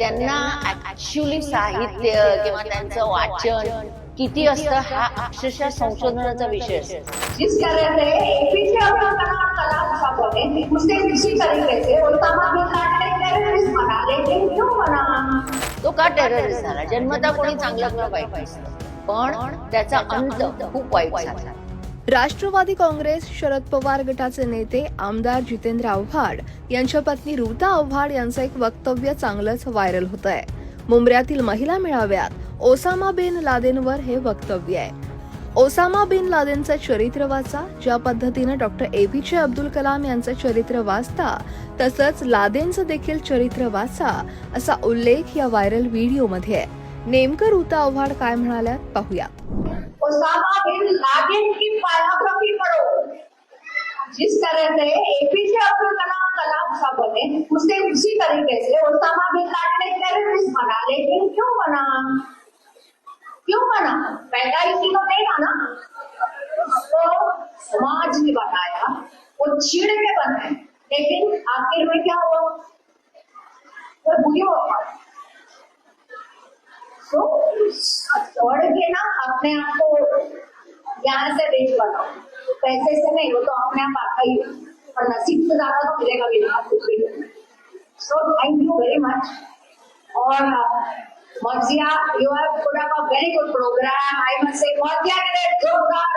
त्यांना ऍक्च्युली साहित्य किंवा त्यांचं वाचन किती असतं हा अक्षरशः संशोधनाचा विषय तो का टेररिस्ट झाला? जन्मता कोणी चांगला किंवा वाईट नसतं. पण त्याचा अंत खूप वाईट झाला. राष्ट्रवादी काँग्रेस शरद पवार गटाचे नेते आमदार जितेंद्र आव्हाड यांच्या पत्नी ऋता आव्हाड यांचं एक वक्तव्य चांगलंच व्हायरल होत आहे मुंबऱ्यातील महिला मेळाव्यात ओसामा बिन लादेनवर हे वक्तव्य आहे. ओसामा बिन लादेनचं चरित्र वाचा ज्या पद्धतीनं doctor A B J Abdul Kalam यांचं चरित्र वाचता तसंच लादेनचं देखील चरित्र वाचा असा उल्लेख या व्हायरल व्हिडिओमध्ये आहे. नेमकं ऋता आव्हाड काय म्हणाल्यात पाहूया. ओसामा बिन लादेन की बायोग्राफी पढ़ो। जिस तरह से एपीजे अब्दुल कलाम कलाम साहब बने उसने उसी तरीके से ओसामा बिन लादेन टेररिस्ट बना। लेकिन क्यों बना? क्यों बना? पैदा इसी को नहीं था ना? तो समाज ने बनाया वो चिड़ के बने। लेकिन आखिर में क्या हुआ? वो बुरी हो गई तो दौड़ के ना अपने आप को यहाँ से बेच बनाओ। पैसे से नहीं, वो तो अपने आप आता ही और नसीब से ज़्यादा तो मिलेगा भी नहीं भी so thank you very much और Marjiya you have put up a very good programme I must say Marjiya के लिए जोरदार।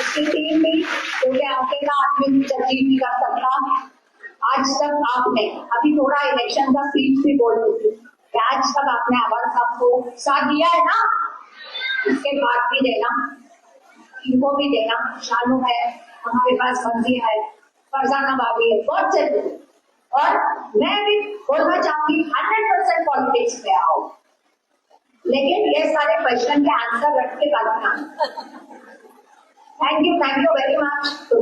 उसकी टीम भी क्योंकि अकेला आदमी कुछ अचीव नहीं कर सकता आज तक आपने अभी थोड़ा इलेक्शन का स्पीच भी बोल रही कि आज तक आपने आवाज सबको साथ दिया है ना? इसके बाद भी देना। इनको भी देना। शानू है हमारे पास बंदी है फरजाना भाभी है बहुत से और मैं भी बोलना चाहूंगी हंड्रेड परसेंट पॉलिटिक्स में आओ। लेकिन ये सारे क्वेश्चन के आंसर रख के करना thank you thank you very much too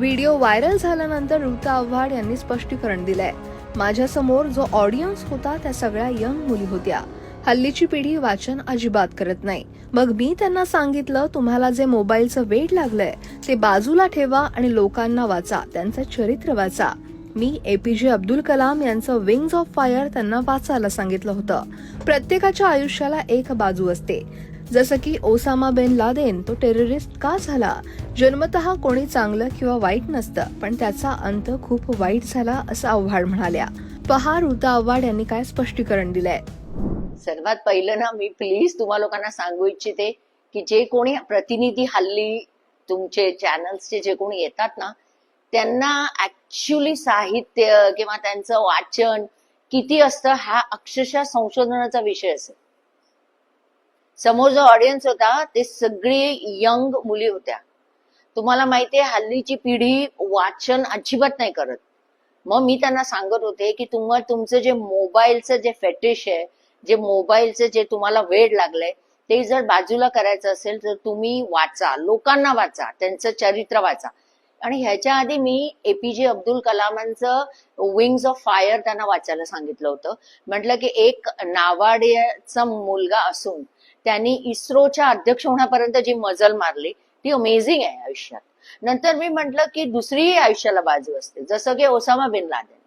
video viral झाल्यानंतर ऋता आव्हाड यांनी स्पष्टीकरण दिलंय. माझ्यासमोर जो ऑडियन्स होता त्या सगळ्या यंग मुली होत्या. हल्लीची पिढी वाचन अजिबात करत नाही. मग मी त्यांना सांगितलं तुम्हाला जे मोबाईलचं वेड लागलंय ते बाजूला ठेवा आणि लोकांना वाचा त्यांचं चरित्र वाचा. मी एपीजे अब्दुल कलाम यांचं विंग्स ऑफ फायर त्यांना वाचायला सांगितलं होतं. प्रत्येकाच्या आयुष्याला एक बाजू असते. जसं की ओसामा बेन लादेन तो टेररिस्ट का झाला? जन्मतः कोणी चांगलं किंवा वाईट नसतं पण त्याचा अंत खूप वाईट झाला असं आव्हाड म्हणाल्या. पहा ऋता आव्हाड यांनी काय स्पष्टीकरण दिलंय? सर्वात पहिलं ना मी प्लीज तुम्हा लोकांना सांगू इच्छिते की जे कोणी प्रतिनिधी हल्ली तुमचे चॅनल्सचे जे कोणी येतात ना त्यांना ऍक्च्युली साहित्य किंवा त्यांचं वाचन किती असतं हा अक्षरशः संशोधनाचा विषय असेल. समोर जो ऑडियन्स होता ते सगळी यंग मुली होत्या. तुम्हाला माहितीये हल्लीची पिढी वाचन अजिबात नाही करत. मग मी त्यांना सांगत होते की तुम्हाला तुमचं जे मोबाईलचं जे फेटिश आहे जे मोबाईलचं जे तुम्हाला वेड लागलंय ते जर बाजूला करायचं असेल तर तुम्ही वाचा. लोकांना वाचा. त्यांचं चरित्र वाचा. आणि ह्याच्या आधी मी एपीजे अब्दुल कलामांचं विंग्स ऑफ फायर त्यांना वाचायला सांगितलं होतं. म्हटलं की एक नावाड्याचा मुलगा असून त्यांनी इस्रोच्या अध्यक्ष होण्यापर्यंत जी मजल मारली ती अमेझिंग आहे आयुष्यात. नंतर मी म्हटलं की दुसरीही आयुष्याला बाजू असते जसं की ओसामा बिन लादेन.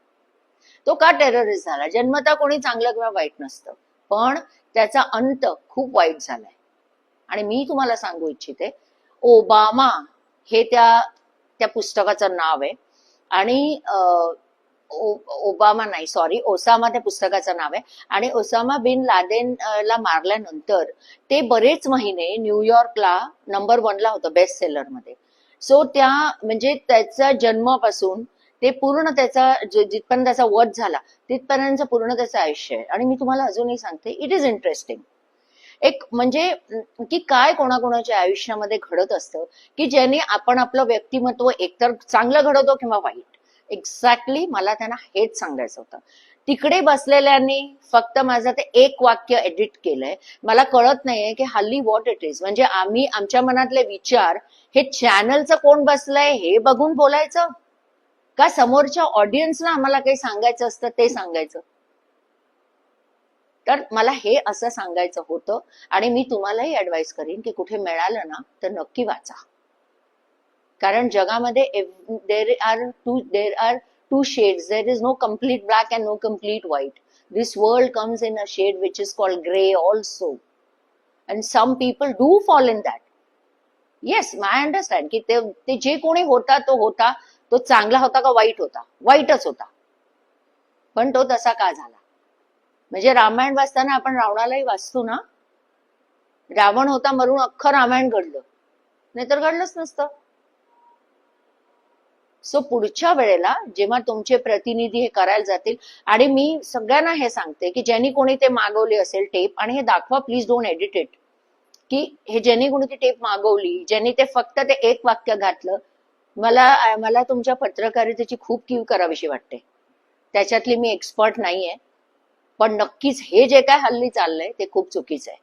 तो का टेररिस्ट झाला? जन्मता कोणी चांगलं किंवा वाईट नसतं पण त्याचा अंत खूप वाईट झालाय. आणि मी तुम्हाला सांगू इच्छिते ओबामा हे त्या त्या पुस्तकाचं नाव आहे. आणि ओबामा नाही सॉरी ओसामा त्या पुस्तकाचं नाव आहे. आणि ओसामा बिन लादेन ला मारल्यानंतर ते बरेच महिने न्यूयॉर्कला नंबर वनला होतं बेस्ट सेलरमध्ये. सो त्या म्हणजे त्याचा जन्मापासून ते पूर्ण त्याचा जिथपर्यंत त्याचा वध झाला तिथपर्यंत पूर्ण त्याचं आयुष्य आहे. आणि मी तुम्हाला अजूनही सांगते इट इज इंटरेस्टिंग एक म्हणजे की काय कोणाकोणाच्या आयुष्यामध्ये घडत असतं की ज्याने आपण आपलं व्यक्तिमत्व एकतर चांगलं घडवतो किंवा वाईट. एक्झॅक्टली मला त्यांना हेच सांगायचं होतं. तिकडे बसलेल्यांनी फक्त माझं ते एक वाक्य एडिट केलंय. मला कळत नाहीये की हल्ली व्हॉट इट इज म्हणजे आम्ही आमच्या मनातले विचार हे चॅनलचं कोण बसलंय हे बघून बोलायचं? का समोरच्या ऑडियन्सला आम्हाला काही सांगायचं असतं ते सांगायचं? तर मला हे असं सांगायचं होतं आणि मी तुम्हालाही ऍडवाइस करीन की कुठे मिळालं ना तर नक्की वाचा. कारण जगामध्ये there are two there are two shade there is no complete black and no complete white this world comes in a shade which is called grey also and some people do fall in that yes my understand की ते जे कोणी होता तो होता तो चांगला होता का वाईट होता? वाईटच होता. पण तो तसा का झाला? म्हणजे रामायण वाचताना आपण रावणालाही वाचतो ना? रावण होता मरून अख्खं रामायण घडलं. नाहीतर घडलंच नसतं. सो पुढच्या वेळेला जेव्हा तुमचे प्रतिनिधी हे करायला जातील आणि मी सगळ्यांना हे सांगते की ज्यांनी कोणी ते मागवले असेल टेप आणि हे दाखवा प्लीज डोंट एडिट इट की हे ज्यांनी कोणी ती टेप मागवली ज्यांनी ते फक्त ते एक वाक्य घातलं मला मला तुमच्या पत्रकारितेची खूप कीव करावीशी वाटते. त्याच्यातली मी एक्सपर्ट नाहीये. पण नक्कीच हे जे काय हल्ली चाललंय ते खूप चुकीचं आहे.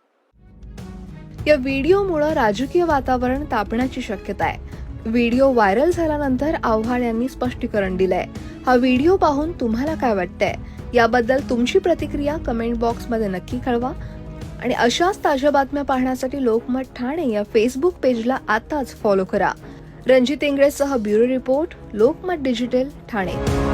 या व्हिडिओमुळे राजकीय वातावरण तापण्याची शक्यता आहे. व्हिडिओ व्हायरल झाल्यानंतर आव्हाड यांनी स्पष्टीकरण दिलंय. हा व्हिडिओ पाहून तुम्हाला काय वाटतंय? याबद्दल तुमची प्रतिक्रिया कमेंट बॉक्समध्ये नक्की कळवा. आणि अशाच ताज्या बातम्या पाहण्यासाठी लोकमत ठाणे या फेसबुक पेजला आताच फॉलो करा. Ranjit इंगळेसह bureau report Lokmat digital Thane.